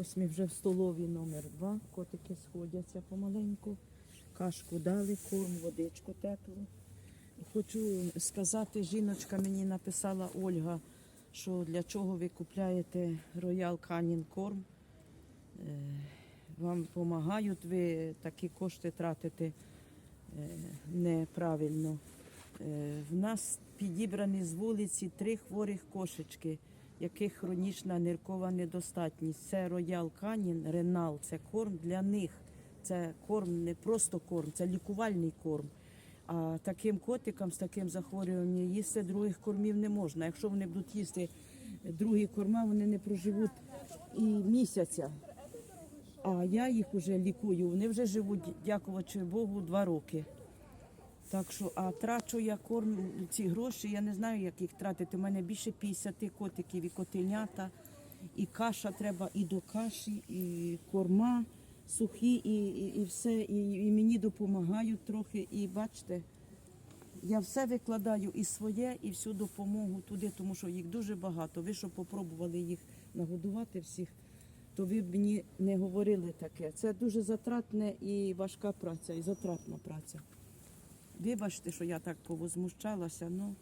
Ось ми вже в столовій номер два. Котики сходяться помаленьку. Кашку дали, корм, водичку теплу. Хочу сказати, жіночка мені написала Ольга, що для чого ви купляєте Royal Canin корм. Е, Вам допомагають, ви такі кошти тратите е, неправильно. Е, В нас підібрані з вулиці три хворих кошечки, яких хронічна ниркова недостатність. Це Royal Canin, Ренал, це корм для них. Це корм не просто корм, це лікувальний корм. А таким котикам з таким захворюванням їсти других кормів не можна. Якщо вони будуть їсти другі корма, вони не проживуть і місяця. А я їх вже лікую. Вони вже живуть, дякувати Богу, два роки. Так що, а трачу я корм ці гроші, я не знаю, як їх тратити. У мене більше 50 котиків і котенята, і каша треба, і до каші, і корма сухі, і, і, і все. І, і мені допомагають трохи. І бачите, я все викладаю і своє, і всю допомогу туди, тому що їх дуже багато. Ви що попробували їх нагодувати всіх, то ви б мені не говорили таке. Це дуже затратна і важка праця, і затратна праця. Вибачте, що я так повозмущалася, ну